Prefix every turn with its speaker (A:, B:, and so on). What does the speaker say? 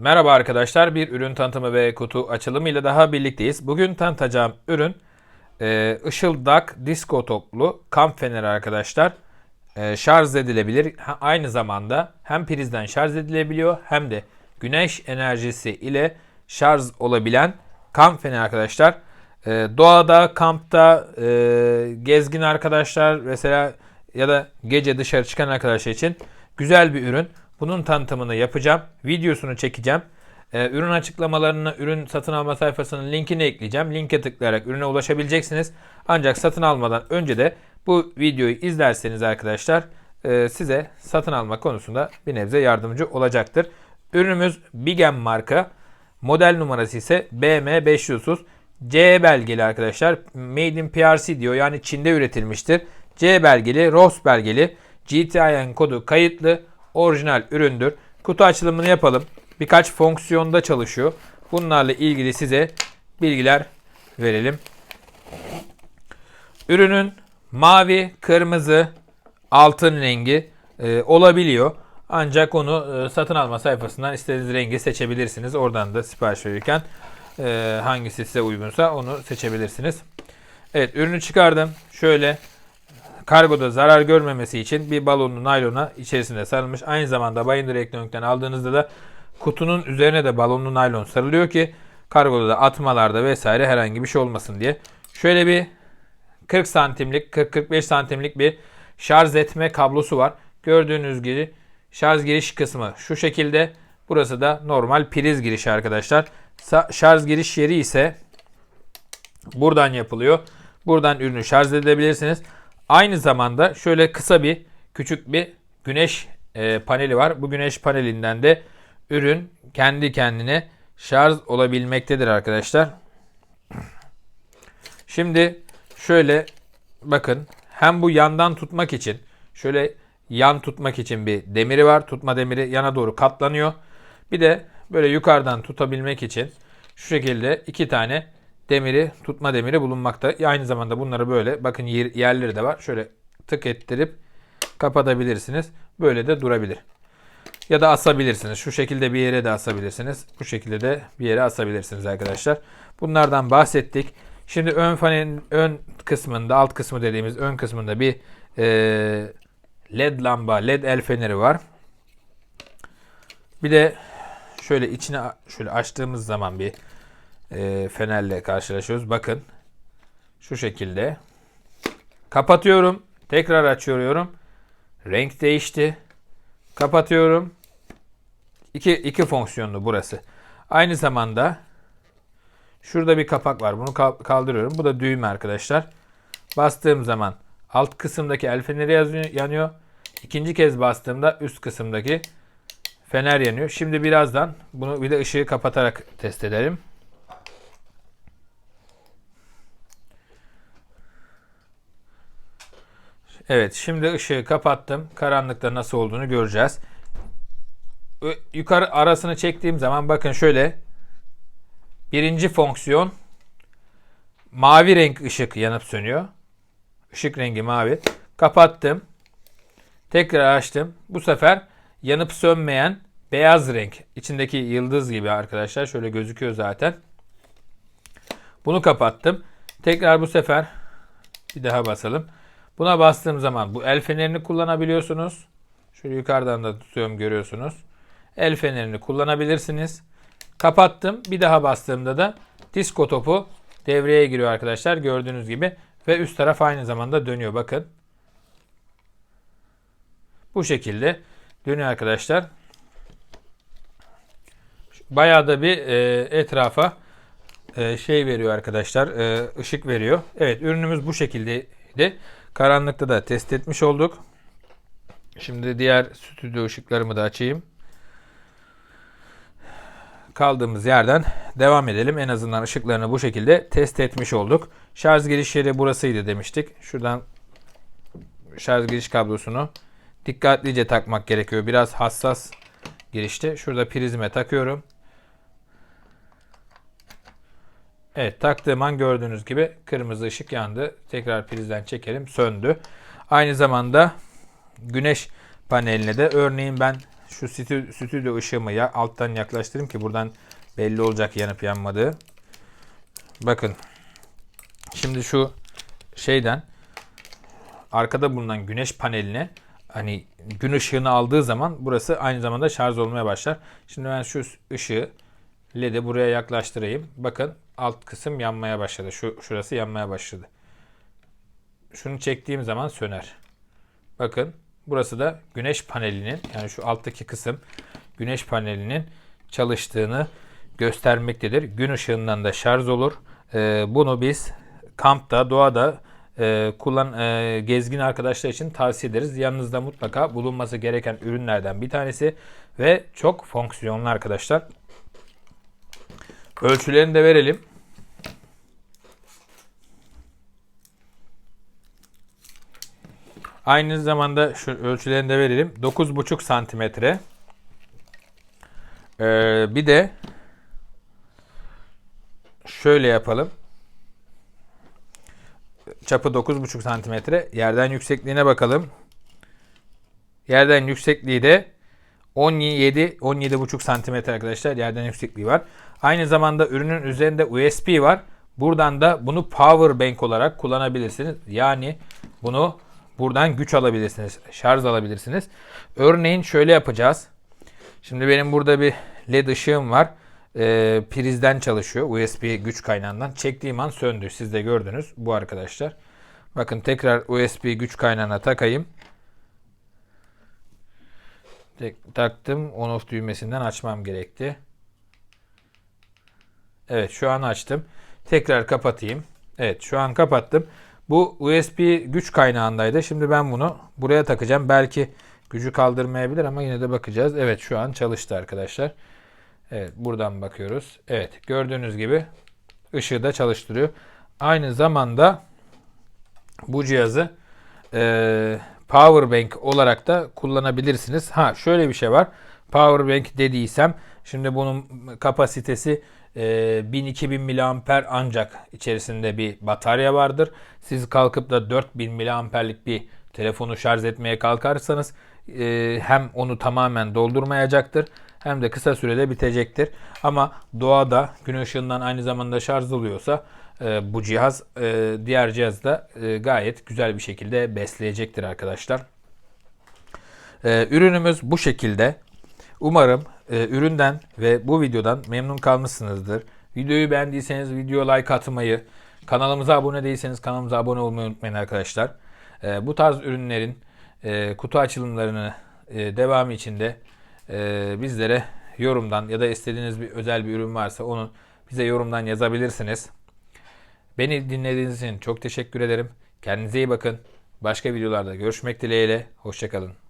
A: Merhaba arkadaşlar, bir ürün tanıtımı ve kutu açılımı ile daha birlikteyiz. Bugün tanıtacağım ürün e, ışıldak disco toplu kamp feneri arkadaşlar. E, şarj edilebilir. Ha, aynı zamanda hem prizden şarj edilebiliyor hem de güneş enerjisi ile şarj olabilen kamp feneri arkadaşlar. E, doğada, kampta, e, gezgin arkadaşlar mesela ya da gece dışarı çıkan arkadaşlar için güzel bir ürün. Bunun tanıtımını yapacağım. Videosunu çekeceğim. Ee, ürün açıklamalarını, ürün satın alma sayfasının linkini ekleyeceğim. Linke tıklayarak ürüne ulaşabileceksiniz. Ancak satın almadan önce de bu videoyu izlerseniz arkadaşlar e, size satın alma konusunda bir nebze yardımcı olacaktır. Ürünümüz Bigem marka. Model numarası ise BM530. C belgeli arkadaşlar. Made in PRC diyor. Yani Çin'de üretilmiştir. C belgeli, ROS belgeli. GTIN kodu kayıtlı. Orijinal üründür. Kutu açılımını yapalım. Birkaç fonksiyonda çalışıyor. Bunlarla ilgili size bilgiler verelim. Ürünün mavi, kırmızı, altın rengi e, olabiliyor. Ancak onu e, satın alma sayfasından istediğiniz rengi seçebilirsiniz. Oradan da sipariş verirken e, hangisi size uygunsa onu seçebilirsiniz. Evet ürünü çıkardım. Şöyle kargoda zarar görmemesi için bir balonlu naylona içerisinde sarılmış. Aynı zamanda Bayındır Elektronik'ten aldığınızda da kutunun üzerine de balonlu naylon sarılıyor ki kargoda da atmalarda vesaire herhangi bir şey olmasın diye. Şöyle bir 40 santimlik 40-45 santimlik bir şarj etme kablosu var. Gördüğünüz gibi şarj giriş kısmı şu şekilde. Burası da normal priz girişi arkadaşlar. Şarj giriş yeri ise buradan yapılıyor. Buradan ürünü şarj edebilirsiniz. Aynı zamanda şöyle kısa bir küçük bir güneş e, paneli var. Bu güneş panelinden de ürün kendi kendine şarj olabilmektedir arkadaşlar. Şimdi şöyle bakın hem bu yandan tutmak için şöyle yan tutmak için bir demiri var. Tutma demiri yana doğru katlanıyor. Bir de böyle yukarıdan tutabilmek için şu şekilde iki tane demiri tutma demiri bulunmakta. Aynı zamanda bunları böyle bakın yer, yerleri de var. Şöyle tık ettirip kapatabilirsiniz. Böyle de durabilir. Ya da asabilirsiniz. Şu şekilde bir yere de asabilirsiniz. Bu şekilde de bir yere asabilirsiniz arkadaşlar. Bunlardan bahsettik. Şimdi ön fanın ön kısmında, alt kısmı dediğimiz ön kısmında bir e, led lamba, led el feneri var. Bir de şöyle içine şöyle açtığımız zaman bir e, fenerle karşılaşıyoruz. Bakın şu şekilde kapatıyorum. Tekrar açıyorum. Renk değişti. Kapatıyorum. İki, iki fonksiyonlu burası. Aynı zamanda şurada bir kapak var. Bunu kaldırıyorum. Bu da düğme arkadaşlar. Bastığım zaman alt kısımdaki el feneri yanıyor. İkinci kez bastığımda üst kısımdaki fener yanıyor. Şimdi birazdan bunu bir de ışığı kapatarak test edelim. Evet şimdi ışığı kapattım. Karanlıkta nasıl olduğunu göreceğiz. Yukarı arasını çektiğim zaman bakın şöyle. Birinci fonksiyon mavi renk ışık yanıp sönüyor. Işık rengi mavi. Kapattım. Tekrar açtım. Bu sefer yanıp sönmeyen beyaz renk. içindeki yıldız gibi arkadaşlar. Şöyle gözüküyor zaten. Bunu kapattım. Tekrar bu sefer bir daha basalım. Buna bastığım zaman bu el fenerini kullanabiliyorsunuz. Şöyle yukarıdan da tutuyorum görüyorsunuz. El fenerini kullanabilirsiniz. Kapattım. Bir daha bastığımda da disko topu devreye giriyor arkadaşlar. Gördüğünüz gibi. Ve üst taraf aynı zamanda dönüyor. Bakın. Bu şekilde dönüyor arkadaşlar. Bayağı da bir e, etrafa e, şey veriyor arkadaşlar. E, ışık veriyor. Evet ürünümüz bu şekildeydi. Karanlıkta da test etmiş olduk. Şimdi diğer stüdyo ışıklarımı da açayım. Kaldığımız yerden devam edelim. En azından ışıklarını bu şekilde test etmiş olduk. Şarj giriş yeri burasıydı demiştik. Şuradan şarj giriş kablosunu dikkatlice takmak gerekiyor. Biraz hassas girişte. Şurada prizme takıyorum. Evet taktığım an gördüğünüz gibi kırmızı ışık yandı. Tekrar prizden çekelim söndü. Aynı zamanda güneş paneline de örneğin ben şu stü- stüdyo ışığımı ya alttan yaklaştırayım ki buradan belli olacak yanıp yanmadığı. Bakın. Şimdi şu şeyden arkada bulunan güneş paneline hani gün ışığını aldığı zaman burası aynı zamanda şarj olmaya başlar. Şimdi ben şu ışığı LED'i buraya yaklaştırayım. Bakın alt kısım yanmaya başladı. Şu şurası yanmaya başladı. Şunu çektiğim zaman söner. Bakın burası da güneş panelinin yani şu alttaki kısım güneş panelinin çalıştığını göstermektedir. Gün ışığından da şarj olur. Ee, bunu biz kampta, doğada e, kullan e, gezgin arkadaşlar için tavsiye ederiz. Yanınızda mutlaka bulunması gereken ürünlerden bir tanesi ve çok fonksiyonlu arkadaşlar. Ölçülerini de verelim. Aynı zamanda şu ölçülerini de verelim. 9,5 santimetre. Ee, bir de şöyle yapalım. Çapı 9,5 santimetre. Yerden yüksekliğine bakalım. Yerden yüksekliği de 17 17,5 santimetre arkadaşlar. Yerden yüksekliği var. Aynı zamanda ürünün üzerinde USB var. Buradan da bunu power bank olarak kullanabilirsiniz. Yani bunu buradan güç alabilirsiniz. Şarj alabilirsiniz. Örneğin şöyle yapacağız. Şimdi benim burada bir led ışığım var. Ee, prizden çalışıyor. USB güç kaynağından. Çektiğim an söndü. Siz de gördünüz. Bu arkadaşlar. Bakın tekrar USB güç kaynağına takayım. Tek, taktım. On off düğmesinden açmam gerekti. Evet şu an açtım. Tekrar kapatayım. Evet şu an kapattım. Bu USB güç kaynağındaydı. Şimdi ben bunu buraya takacağım. Belki gücü kaldırmayabilir ama yine de bakacağız. Evet şu an çalıştı arkadaşlar. Evet buradan bakıyoruz. Evet gördüğünüz gibi ışığı da çalıştırıyor. Aynı zamanda bu cihazı e, power bank olarak da kullanabilirsiniz. Ha şöyle bir şey var. Power bank dediysem şimdi bunun kapasitesi e, 1000-2000 miliamper ancak içerisinde bir batarya vardır. Siz kalkıp da 4000 miliamperlik bir telefonu şarj etmeye kalkarsanız e, hem onu tamamen doldurmayacaktır hem de kısa sürede bitecektir. Ama doğada gün ışığından aynı zamanda şarj oluyorsa e, bu cihaz e, diğer cihazı da e, gayet güzel bir şekilde besleyecektir arkadaşlar. Ürünümüz bu şekilde. Umarım e, üründen ve bu videodan memnun kalmışsınızdır. Videoyu beğendiyseniz video like atmayı, kanalımıza abone değilseniz kanalımıza abone olmayı unutmayın arkadaşlar. E, bu tarz ürünlerin e, kutu açılımlarını e, devamı içinde e, bizlere yorumdan ya da istediğiniz bir özel bir ürün varsa onu bize yorumdan yazabilirsiniz. Beni dinlediğiniz için çok teşekkür ederim. Kendinize iyi bakın. Başka videolarda görüşmek dileğiyle. Hoşçakalın.